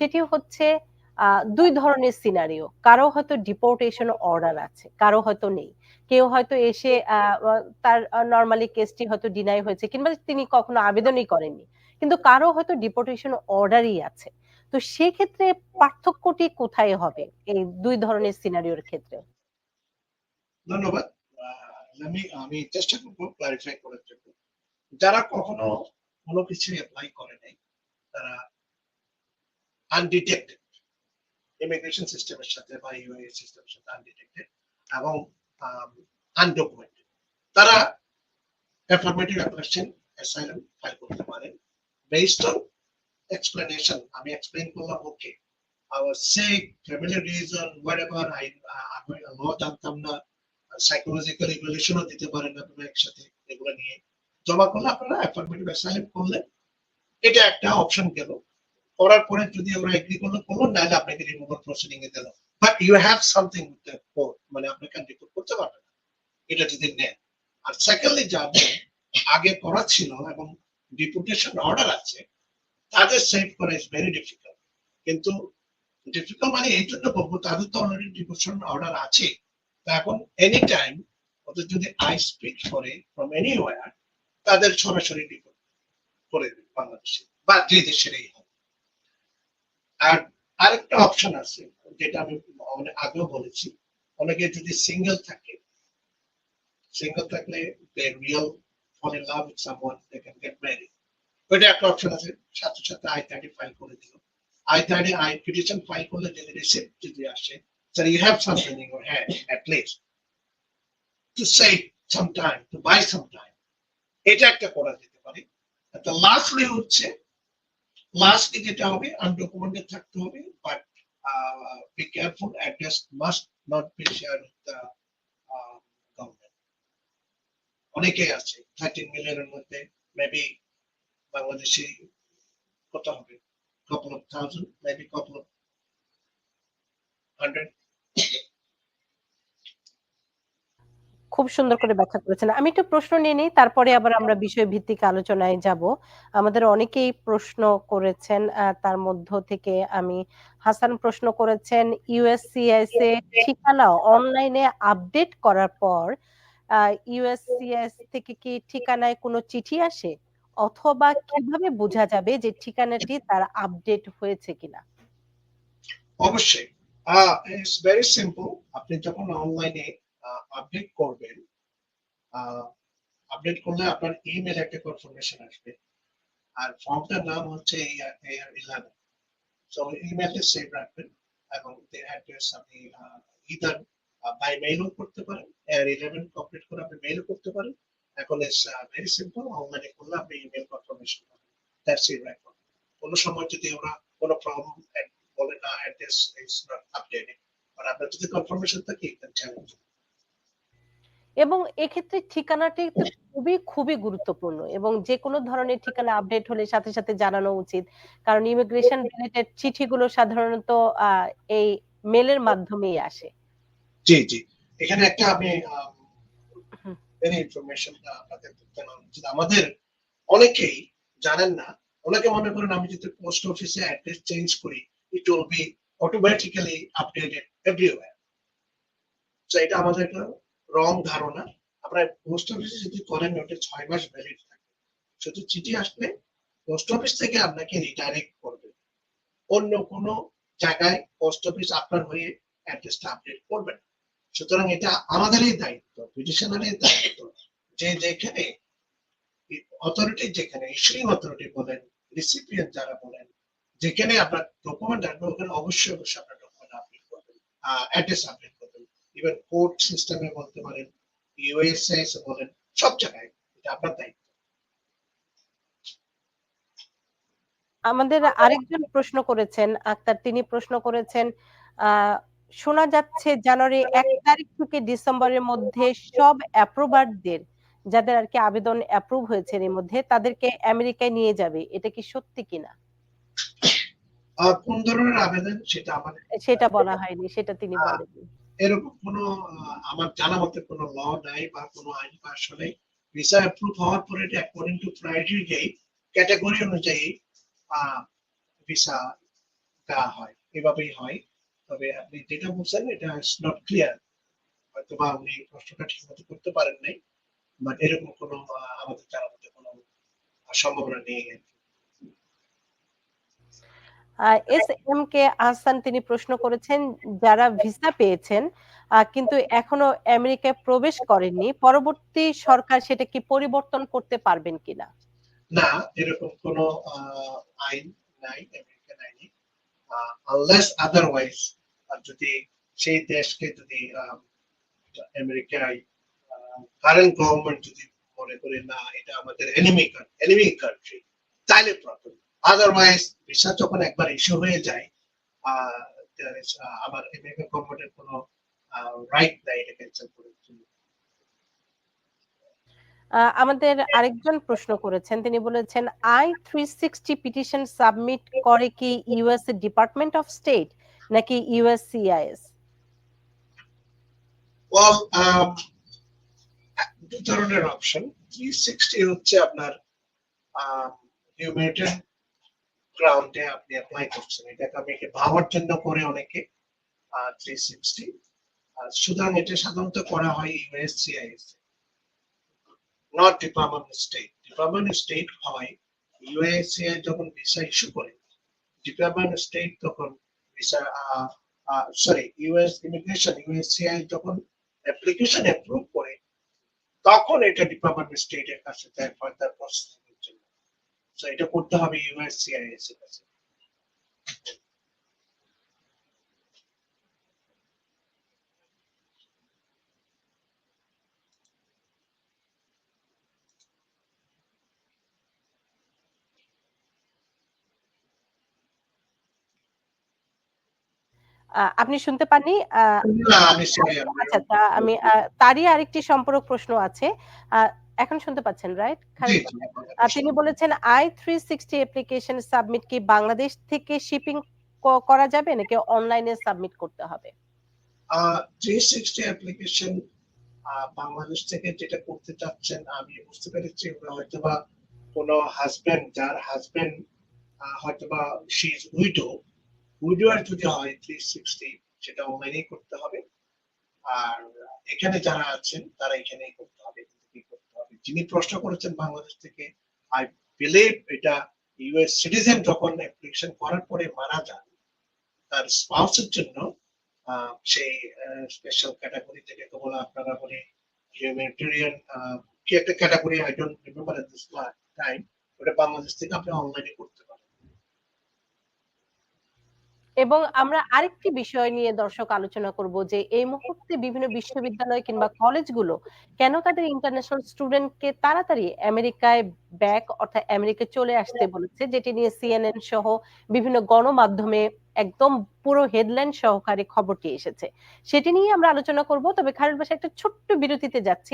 সেটি হচ্ছে দুই ধরনের সিনারিও কারও হয়তো ডিপোর্টেশন অর্ডার আছে কারও হয়তো নেই। কেউ হয়তো এসে তার নর্মালি কেসটি হয়তো ডিনাই হয়েছে কিংবা তিনি কখনো আবেদনই করেননি। কিন্তু কারও হয়তো ডিপোর্টেশন অর্ডারই আছে। তো সেক্ষেত্রে পার্থক্যটি কোথায় হবে এই দুই ধরনের সিনারিওর ক্ষেত্রে? ধন্যবাদ। আমি আমি চেষ্টা করব ক্লারিফাই করার জন্য। যারা কখনো কোনো কিছু অ্যাপ্লাই করে নাই তারা আনডিটেক্টেড ইমিগ্রেশন সিস্টেমের সাথে বা সিস্টেমের সাথে আনডিটেক্টেড এবং আনডকুমেন্টেড তারা অ্যাফার্মেটিভ অ্যাপ্লিকেশন অ্যাসাইলাম ফাইল করতে পারেন বেসড অন আমি এক্সপ্লেন করলাম okay family reason whatever I আমি ল জানতাম না সাইকোলজিক্যাল ইভ্যালুয়েশনও দিতে পারেন আপনারা একসাথে এগুলো নিয়ে। জমা করলে আপনারা অ্যাফার্মেটিভ অ্যাসাইনমেন্ট করলেন। এটা একটা অপশন গেল। করার পরে যদি ওরা এগ্রি করল করল নাহলে আপনাকে রিমুভাল প্রসিডিং এ দিল but you have something with the court মানে আপনাকে রিপোর্ট করতে পারবেন এটা যদি নেন। আর সেকেন্ডলি যাদের আগে করা ছিল এবং ডিপুটেশন অর্ডার আছে, তাদের সেভ করা ইজ ভেরি ডিফিকাল্ট কিন্তু ডিফিকাল্ট মানে এই জন্য বলব, তাদের তো অলরেডি ডিপুটেশন অর্ডার আছে। তা এখন এনি টাইম ওদের যদি আই স্পিক করে ফ্রম এনিওয়ার তাদের সরাসরি ডিপোর্ট করে দেবে বাংলাদেশে। বা যে দেশেরই হোক। আর আরেকটা অপশন আছে যেটা আমি আগেও বলেছি। অনেকে যদি সিঙ্গেল থাকে সিঙ্গেল থাকলে real fall in love with someone they can get ওইটা একটা অপশন আছে আই থার্টি ফাইল করে দিল। I thirty I petition file করলে যদি রিসিপ্ট যদি আসে So you have something in your hand at least to save some time, to buy some time. এটা একটা করা যেতে পারে। লাস্টলি হচ্ছে লাস্টলি যেটা হবে আনডকুমেন্টেড থাকতে হবে but be careful address must not be share with the government অনেকে আছে থার্টিন মিলিয়নের মধ্যে মেবি বাংলাদেশে কত হবে couple of thousand, maybe couple of hundred. খুব সুন্দর করে ব্যাখ্যা করেছেন। আমি একটু প্রশ্ন নিয়ে নিই, তারপরে আবার আমরা বিষয় ভিত্তিক আলোচনায় যাব। আমাদের অনেকেই প্রশ্ন করেছেন তার মধ্য থেকে আমি হাসান প্রশ্ন করেছেন ইউএসসিএস এ ঠিকানা অনলাইনে আপডেট করার পর ইউএসসিএস থেকে কি ঠিকানায় কোনো চিঠি আসে? অথবা কীভাবে বোঝা যাবে যে ঠিকানাটি তার আপডেট হয়েছে কিনা? অবশ্যই। ইটস ভেরি সিম্পল আপনি যখন অনলাইনে আপডেট করবেন। আপডেট করলে আপনার ইমেল একটা কনফার্মেশন আসবে। আর ফর্মটার নাম হচ্ছে এআর ইলেভেন সো ইমেলে সেভ রাখবেন এবং অ্যাড্রেস আপনি ইদার বাই মেইলও করতে পারেন এআর ইলেভেন কমপ্লিট করে আপনি মেইলও করতে পারেন। এখন ইটস ভেরি সিম্পল অনলাইনে করলে আপনি ইমেল কনফার্মেশন পাবেন। দ্যাটস ইট রাইট কোনো সময় যদি ওরা কোনো প্রবলেম বলে না অ্যাড্রেস ইজ নট আপডেটেড আর আপনার যদি কনফার্মেশন থাকে দেন চ্যালেঞ্জ এবং এক্ষেত্রে ঠিকানাটি খুবই খুবই গুরুত্বপূর্ণ এবং যে কোনো ধরনের ঠিকানা আপডেট হলে সাথে সাথে জানানো উচিত। কারণ ইমিগ্রেশন রিলেটেড চিঠিগুলো সাধারণত এই মেলের মাধ্যমেই আসে। জি জি। এখানে একটা আমি এর ইনফরমেশন আপনাদের উচিত। আমাদের অনেকেই জানেন না অনেকে মনে করেন আমি যদি পোস্ট অফিসে অ্যাড্রেস চেঞ্জ করি it will be automatically updated everywhere এটা আমাদের একটা রং ধারণা, আপনার পোস্ট অফিসে যদি করেন, ওটা ছয় মাস ভ্যালিড থাকে। শুধু চিঠি আসলে পোস্ট অফিস থেকে আপনাকে রিডাইরেক্ট করবে। অন্য কোনো জায়গায় পোস্ট অফিস আপনার হয়ে অ্যাড্রেসটা আপডেট করবে না। সুতরাং এটা আমাদেরই দায়িত্ব পিটিশনারের দায়িত্ব। যে যেখানে অথরিটি যেখানে ইস্যুইং অথরিটি বলেন রিসিপিয়েন্ট যারা বলেন, যেখানে আপনার ডকুমেন্ট আসবে ওখানে অবশ্যই অবশ্যই আপনার ডকুমেন্ট আপডেট করবেন অ্যাড্রেস আপডেট করবেন ইভেন কোর্ট সিস্টেমে বলতে পারেন ইউএসএস বলেন সব জায়গায় এটা আপনার দায়িত্ব। আমাদের আরেকজন প্রশ্ন করেছেন আক্তার তিনি প্রশ্ন করেছেন শোনা যাচ্ছে জানুয়ারি এক তারিখ থেকে ডিসেম্বরের মধ্যে সব অ্যাপ্রুভারদের যাদের আর কি আবেদন অ্যাপ্রুভ হয়েছে এর মধ্যে তাদেরকে আমেরিকায় নিয়ে যাবে। এটা কি সত্যি কিনা কোন ধরনের আবেদন? সেটা আমাদের সেটা বলা হয়নি সেটা তিনি বলেননি। এরকম কোনো আমার জানা মতে কোনো ল নাই বা কোনো আইন পাস নেই ভিসা অ্যাপ্রুভ হওয়ার পরে এটা অ্যাকর্ডিং টু ক্রাইটেরিয়াই ক্যাটাগরি অনুযায়ী ভিসা একটা হয়। এভাবেই হয়। তবে আপনি যেটা বলছেন, এটা ইজ নট ক্লিয়ার হয়তো বা উনি প্রশ্নটা ঠিক মতো করতে পারেন নাই বাট এরকম কোনো আমাদের জানার মধ্যে কোনো সম্ভাবনা নেই। এস এম কে আহসান তিনি প্রশ্ন করেছেন, যারা ভিসা পেয়েছেন কিন্তু এখনও আমেরিকায় প্রবেশ করেননি, পরবর্তী সরকার সেটা কি পরিবর্তন করতে পারবেন কিনা? না, এরকম কোনো আইন নাই আমেরিকান আইনে আনলেস আদারওয়াইজ যদি সেই দেশকে যদি আমেরিকায় কারেন্ট গভর্নমেন্ট যদি মনে করে না, এটা আমাদের এনিমি কান্ট্রি তাহলে প্রবলেম আদারওয়াইজ ভিসা যখন একবার ইস্যু হয়ে যায় আবার আমেরিকান গভর্নমেন্টের কোনো রাইট নাই এটা ক্যান্সেল করে আমাদের আরেকজন প্রশ্ন করেছেন। তিনি বলেছেন I three sixty petition submit করে কি ইউএস ডিপার্টমেন্ট অফ স্টেট নাকি ইউএস সিআইএস Well, um, দু ধরনের অপশন থ্রি সিক্সটি হচ্ছে আপনার গ্রাউন্ডে আপনি অ্যাপ্লাই করছেন। এটাকে আমি একে ভাবার জন্য করে অনেকে থ্রি সিক্সটি সুতরাং এটা সাধারণত করা হয় USCIS not department state department state হয় ইউএসসিআই যখন ভিসা ইস্যু করে ডিপার্টমেন্ট স্টেট তখন visa sorry US immigration USCI যখন অ্যাপ্লিকেশন অ্যাপ্রুভ করে, তখন এটা ডিপার্টমেন্ট স্টেটের কাছে যায় ফার্দার প্রসেসিং সো এটা করতে হবে ইউএসসিআইএস এর কাছে। আপনি শুনতে পাননি? আচ্ছা আমি আহ, তারই আরেকটি সম্পর্ক প্রশ্ন আছে। আহ, এখন শুনতে পাচ্ছেন রাইট তিনি বলেছেন I three sixty application submit কি বাংলাদেশ থেকে শিপিং করা যাবে নাকি অনলাইনে সাবমিট করতে হবে? থ্রি সিক্সটি অ্যাপ্লিকেশন বাংলাদেশ থেকে যেটা করতে চাচ্ছেন আমি বুঝতে পেরেছি ওরা হয়তো বা কোনো হাজবেন্ড যার হাজবেন্ড হয়তো বা শি ইজ উইডো উইডো আর যদি হয় থ্রি সিক্সটি সেটা অনলাইনেই করতে হবে। আর এখানে যারা আছেন তারা এখানেই করতে হবে। যিনি প্রশ্ন করেছেন বাংলাদেশ থেকে আই বিলিভ এটা ইউএস সিটিজেন যখন অ্যাপ্লিকেশন করার পরে মারা যান, তার স্পাউসের জন্য সেই স্পেশাল ক্যাটাগরি থেকে তো বলা আপনারা বলে হিউম্যানিটেরিয়ান কি একটা category I don't remember at this time ওটা বাংলাদেশ থেকে আপনি অনলাইনে করতে পারেন এবং আমরা আরেকটি বিষয় নিয়ে দর্শক আলোচনা করব যে এই মুহূর্তে বিভিন্ন বিশ্ববিদ্যালয় কিংবা কলেজগুলো কেন তাদের ইন্টারন্যাশনাল স্টুডেন্টকে তাড়াতাড়ি আমেরিকায় ব্যাক অর্থাৎ আমেরিকায় চলে আসতে বলেছে, যেটি নিয়ে সিএনএন সহ বিভিন্ন গণমাধ্যমে একদম পুরো হেডলাইন সহকারে খবরটি এসেছে। সেটি নিয়ে আমরা আলোচনা করব, তবে খালিদ বাসা একটা ছোট্ট বিরতিতে যাচ্ছি।